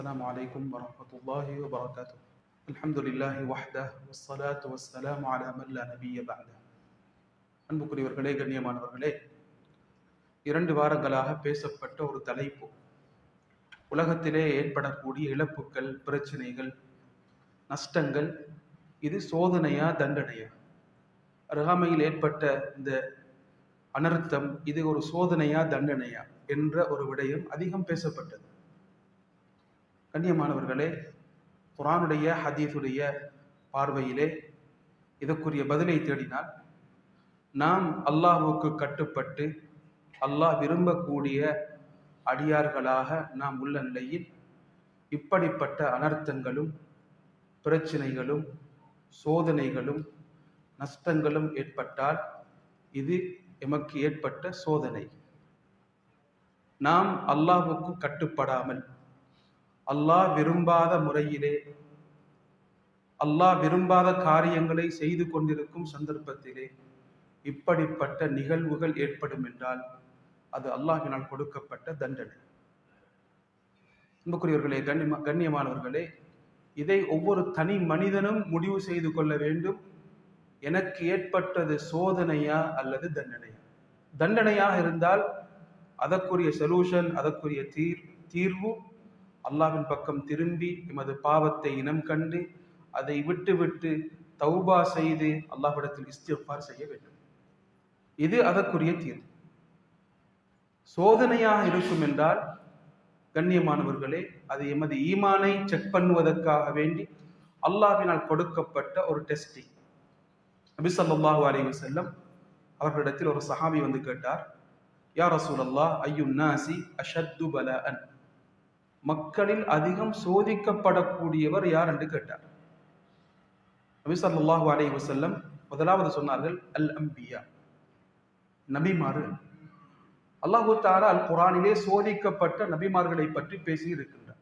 السلام عليكم ورحمة الله وبركاته الحمد لله وحده والصلاة والسلام على من لا نبي بعده அன்புக்குரியவர்களே கண்ணியமானவர்களே இரண்டு வாரங்களாக பேசப்பட்ட ஒரு தலைப்பு உலகத்திலே ஏற்படக்கூடிய இழப்புகள் பிரச்சனைகள் நஷ்டங்கள் இது சோதனையா தண்டனையா அருகாமையில் ஏற்பட்ட இந்த அனர்த்தம் இது ஒரு சோதனையா தண்டனையா என்ற ஒரு விடயம் அதிகம் பேசப்பட்டது கண்ணியமானவர்களே குரானுடைய ஹதீஸுடைய பார்வையிலே இதற்குரிய பதிலை தேடினால் நாம் அல்லாஹுக்கு கட்டுப்பட்டு அல்லாஹ் விரும்பக்கூடிய அடியார்களாக நாம் உள்ள நிலையில் இப்படிப்பட்ட அனர்த்தங்களும் பிரச்சனைகளும் சோதனைகளும் நஷ்டங்களும் ஏற்பட்டால் இது எமக்கு ஏற்பட்ட சோதனை. நாம் அல்லாஹுக்கு கட்டுப்படாமல் அல்லாஹ் விரும்பாத முறையிலே அல்லாஹ் விரும்பாத காரியங்களை செய்து கொண்டிருக்கும் சந்தர்ப்பத்திலே இப்படிப்பட்ட நிகழ்வுகள் ஏற்படும் என்றால் அது அல்லாஹினால் கொடுக்கப்பட்ட தண்டனை. அன்புக்குரியவர்களே கண்ணிய கண்ணியமானவர்களே இதை ஒவ்வொரு தனி மனிதனும் முடிவு செய்து கொள்ள வேண்டும். எனக்கு ஏற்பட்டது சோதனையா அல்லது தண்டனையா? தண்டனையாக இருந்தால் அதற்குரிய சொல்யூஷன் அதற்குரிய தீர் தீர்வு அல்லாவின் பக்கம் திரும்பி எமது பாவத்தை இனம் கண்டு அதை விட்டு விட்டு தௌபா செய்து அல்லாஹ்விடத்தில் இஸ்திஃபார் செய்ய வேண்டும். இது அதற்குரிய தீர்வு. சோதனையாக இருக்கும் என்றால் கண்ணியமானவர்களே அது எமது ஈமானை செக் பண்ணுவதற்காக வேண்டி அல்லாஹ்வினால் கொடுக்கப்பட்ட ஒரு டெஸ்டிங் நபி ஸல்லல்லாஹு அலைஹி அவர்களிடத்தில் ஒரு சஹாபி வந்து கேட்டார் யா ரசூலல்லாஹ் ஐயு நாசி அஷத்து பலஅன்? மக்களில் அதிகம் சோதிக்கப்படக்கூடியவர் யார் என்று கேட்டார். நபி ஸல்லல்லாஹு அலை வசல்லம் முதலாவது சொன்னார்கள் அல் அம்பியா. நபிமாறு அல்லாஹு தாரா அல் குரானிலே சோதிக்கப்பட்ட நபிமார்களை பற்றி பேசி இருக்கின்றார்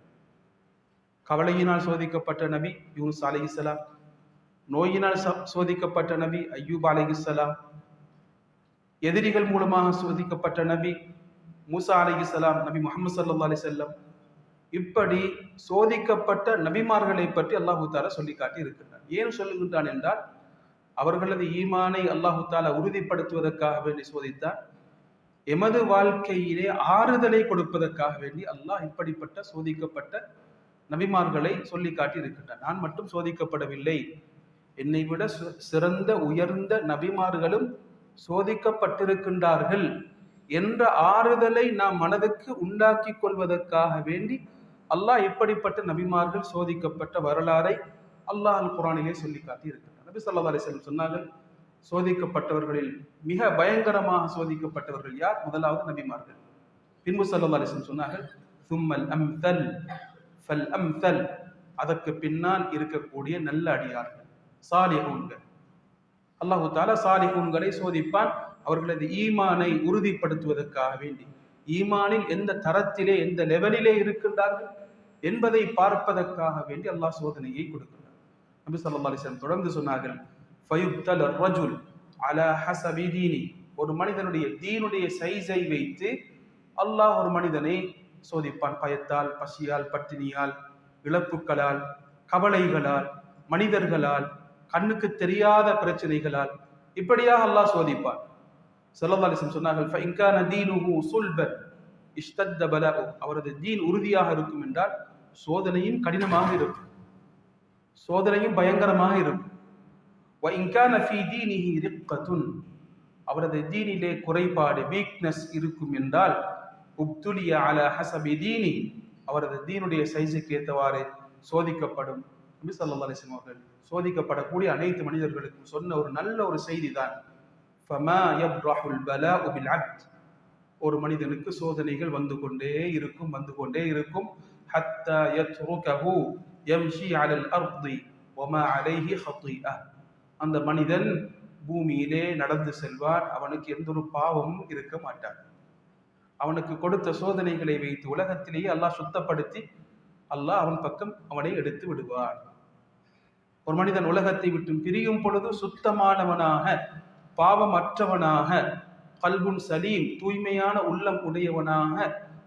கவலையினால் சோதிக்கப்பட்ட நபி யூனுஸ் அலிஹிசலாம் நோயினால் சோதிக்கப்பட்ட நபி ஐயூப் அலிஹிசலாம் எதிரிகள் மூலமாக சோதிக்கப்பட்ட நபி மூசா அலிஹிசலாம் நபி முகமது சல்லா அலி செல்லம் இப்படி சோதிக்கப்பட்ட நபிமார்களை பற்றி அல்லாஹு தாலா சொல்லி காட்டி இருக்கின்றார் ஏன் சொல்லுகின்றான் என்றால் அவர்களது ஈமானை அல்லாஹு தாலா உறுதிப்படுத்துவதற்காக வேண்டி சோதித்தார் எமது வாழ்க்கையிலே ஆறுதலை கொடுப்பதற்காக வேண்டி அல்லாஹ் இப்படிப்பட்ட சோதிக்கப்பட்ட நபிமார்களை சொல்லி காட்டி இருக்கின்றார் நான் மட்டும் சோதிக்கப்படவில்லை. என்னை விட சிறந்த உயர்ந்த நபிமார்களும் சோதிக்கப்பட்டிருக்கின்றார்கள் என்ற ஆறுதலை நாம் மனதுக்கு உண்டாக்கி கொள்வதற்காக வேண்டி அல்லாஹ் இப்படிப்பட்ட நபிமார்கள் சோதிக்கப்பட்ட வரலாறை அல்லாஹ் அல் குரானிலே சொல்லி காட்டி நபி சொல்லா அலிஸ்லம் சொன்னார்கள் சோதிக்கப்பட்டவர்களில் மிக பயங்கரமாக சோதிக்கப்பட்டவர்கள் யார்? முதலாவது நபிமார்கள். பின்பு சல்லா அலிஸ்லம் சொன்னார்கள் சும்மல் அம் தல் ஃபல் அம் தல் அதற்கு பின்னால் இருக்கக்கூடிய நல்ல அடியார்கள் சாலிஹூன்கள். அல்லாஹு தாலா சாலிஹூன்களை சோதிப்பான் அவர்களது ஈமானை உறுதிப்படுத்துவதற்காக வேண்டி. ஈமானில் எந்த தரத்திலே எந்த லெவலிலே இருக்கின்றார்கள் என்பதை பார்ப்பதற்காக வேண்டி அல்லாஹ் சோதனையை கொடுக்கிறார் நபி சல்லா அலிஸ்லாம் தொடர்ந்து சொன்னார்கள் ஃபயுப்தல் ரஜுல் அல ஹசபி தீனி. ஒரு மனிதனுடைய தீனுடைய சைஸை வைத்து அல்லாஹ் ஒரு மனிதனை சோதிப்பான். பயத்தால் பசியால் பட்டினியால் இழப்புகளால் கவலைகளால் மனிதர்களால் கண்ணுக்கு தெரியாத பிரச்சனைகளால் இப்படியாக அல்லாஹ் சோதிப்பான். செல்லதாலிசம் சொன்னார்கள் இன்கான தீனுஹு சுல்பன் இஷ்தத்த பலஹு அவரது தீன் உறுதியாக இருக்கும் என்றால் சோதனையும் கடினமாக இருக்கும். சோதனையும் பயங்கரமாக இருக்கும். இன்கான ஃபி தீனிஹி ரிக்கத்துன் அவரது தீனிலே குறைபாடு வீக்னஸ் இருக்கும் என்றால் உப்துலிய அல ஹசபி தீனி. அவரது தீனுடைய சைஸுக்கு ஏற்றவாறு சோதிக்கப்படும். நபி சொல்லா அலிஸ்லாம் அவர்கள் சோதிக்கப்படக்கூடிய அனைத்து மனிதர்களுக்கும் சொன்ன ஒரு நல்ல ஒரு செய்தி தான். ஒரு மனிதனுக்கு சோதனைகள் வந்து கொண்டே இருக்கும் வந்து கொண்டே இருக்கும். அந்த மனிதன் பூமியிலே நடந்து செல்வான் அவனுக்கு எந்த ஒரு பாவமும் இருக்க மாட்டான். அவனுக்கு கொடுத்த சோதனைகளை வைத்து உலகத்திலேயே அல்லாஹ் சுத்தப்படுத்தி அல்லாஹ் அவன் பக்கம் அவனை எடுத்து விடுவான். ஒரு மனிதன் உலகத்தை விட்டு பிரியும் பொழுது சுத்தமானவனாக பாவமற்றவனாக கல்புன் சலீம் தூய்மையான உள்ளம் உடையவனாக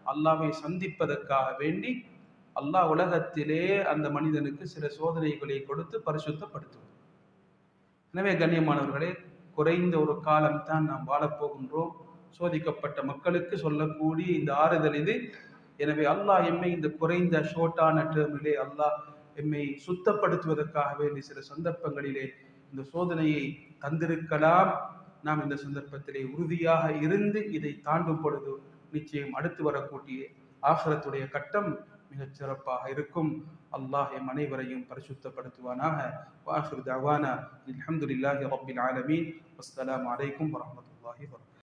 அல்லாவை சந்திப்பதற்காக வேண்டி அல்லாஹ் உலகத்திலே அந்த மனிதனுக்கு சில சோதனைகளை கொடுத்து பரிசுத்தப்படுத்துவோம் எனவே கண்ணியமானவர்களே குறைந்த ஒரு காலம்தான் நாம் வாழப்போகின்றோம் சோதிக்கப்பட்ட மக்களுக்கு சொல்லக்கூடிய இந்த ஆறுதல் இது. எனவே அல்லாஹ் எம்மை இந்த குறைந்த ஷோர்ட்டான டேர்மிலே அல்லாஹ் எம்மை சுத்தப்படுத்துவதற்காக வேண்டிய சில சந்தர்ப்பங்களிலே இந்த சோதனையை தந்திருக்கலாம். நாம் இந்த சந்தர்ப்பத்திலே உறுதியாக இருந்து இதை தாண்டும் பொழுது நிச்சயம் அடுத்து வரக்கூடிய ஆகரத்துடைய கட்டம் மிகச் சிறப்பாக இருக்கும். அல்லாஹ் எம் அனைவரையும் பரிசுத்தப்படுத்துவானாக. வாஹிர் தவானா. அல்ஹம்துலில்லாஹி ரப்பில் ஆலமீன். அஸ்லாம் அலைக்கும் வரஹ்மத்துல்லாஹி வபரகாத்துஹு